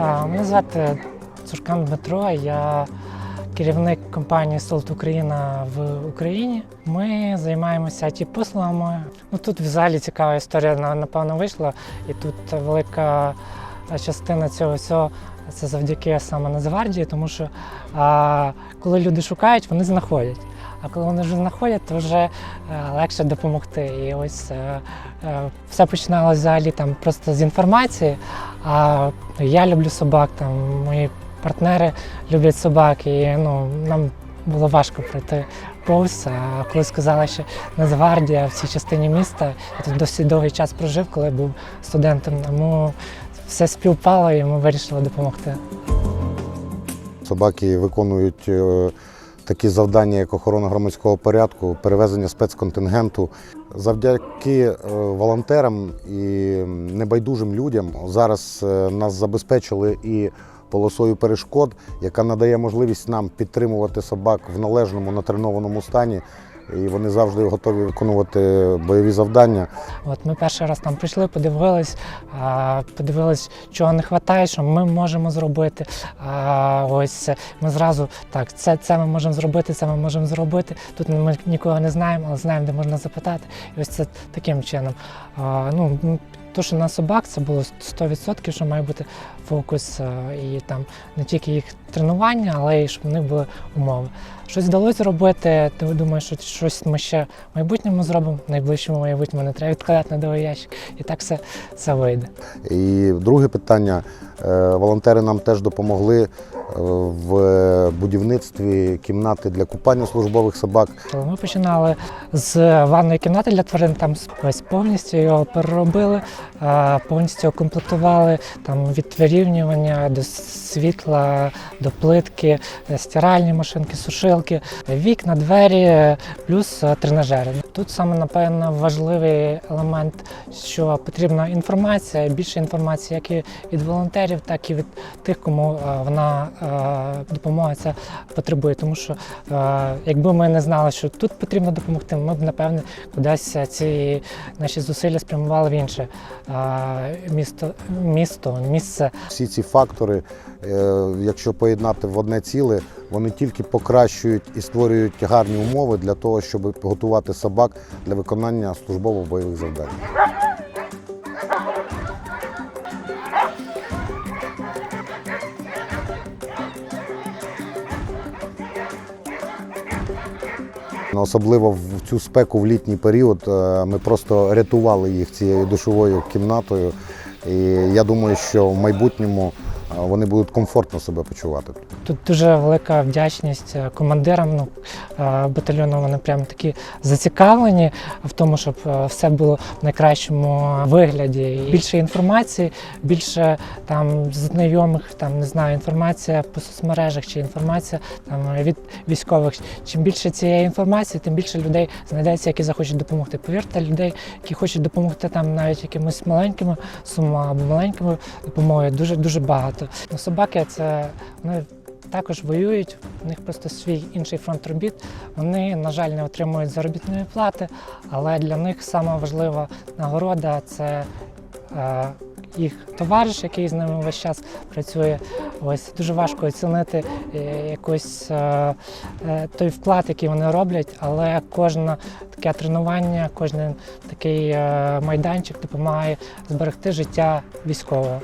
Мене звати Цуркан Дмитро. Я керівник компанії Солт Україна в Україні. Ми займаємося it послугами. Ну тут в залі цікава історія напевно вийшла, і тут велика частина цього всього це завдяки саме Нацгвардії, тому що а, коли люди шукають, вони знаходять. А коли вони вже знаходять, то вже е, легше допомогти. І ось е, е, все починалося взагалі там просто з інформації. А я люблю собак, там мої партнери люблять собак, і ну, нам було важко пройти повз. А коли сказали, що Нацгвардія в цій частині міста, я тут досить довгий час прожив, коли був студентом, тому все співпало і ми вирішили допомогти. Собаки виконують такі завдання, як охорона громадського порядку, перевезення спецконтингенту. Завдяки е, волонтерам і небайдужим людям зараз е, нас забезпечили і полосою перешкод, яка надає можливість нам підтримувати собак в належному натренованому стані. І вони завжди готові виконувати бойові завдання. От ми перший раз там прийшли, подивились, подивились, чого не вистачає, що ми можемо зробити. Ось ми зразу так, це, це ми можемо зробити, це ми можемо зробити. Тут ми нікого не знаємо, але знаємо, де можна запитати. І ось це таким чином. Ну, то, що на собак це було 100%, що має бути фокус і там не тільки їх тренування, але й щоб в них були умови. Щось вдалося зробити, то думаю, що щось ми ще в майбутньому зробимо, в найближчому майбутньому не треба відкладати на довгий ящик, і так все, все вийде. І друге питання. Е, Волонтери нам теж допомогли е, в будівництві кімнати для купання службових собак. Ми починали з ванної кімнати для тварин, там ось повністю його переробили, повністю укомплектували там від вирівнювання до світла, до плитки, е, стиральні машинки, сушилки, вікна, двері, плюс е, тренажери. Тут саме напевно важливий елемент, що потрібна інформація, більше інформації, як і від волонтерів, так і від тих, кому е, вона е, допомога ця потребує. Тому що е, якби ми не знали, що тут потрібно допомогти, ми б напевне кудись ці наші зусилля спрямували в інше місто, місто, місце. Всі ці фактори, якщо поєднати в одне ціле, вони тільки покращують і створюють гарні умови для того, щоб готувати собак для виконання службово-бойових завдань. Особливо в цю спеку в літній період е, ми просто рятували їх цією душовою кімнатою. І я думаю, що в майбутньому вони будуть комфортно себе почувати. Тут дуже велика вдячність е, командирам ну, е, батальйону. Вони прям такі зацікавлені в тому, щоб е, все було в найкращому вигляді. Більше інформації, більше там знайомих, там не знаю, інформація по соцмережах чи інформація там від військових. Чим більше цієї інформації, тим більше людей знайдеться, які захочуть допомогти. Повірте, людей, які хочуть допомогти там навіть якимось маленькими сумами або маленькою допомогою, дуже дуже багато. Ну, собаки це вони також воюють, у них просто свій інший фронт робіт. Вони, на жаль, не отримують заробітної плати, але для них сама важлива нагорода це е, їх товариш, який з ними весь час працює. Ось дуже важко оцінити е, якось е, е, той вклад, який вони роблять, але кожне таке тренування, кожен такий е, майданчик допомагає зберегти життя військового.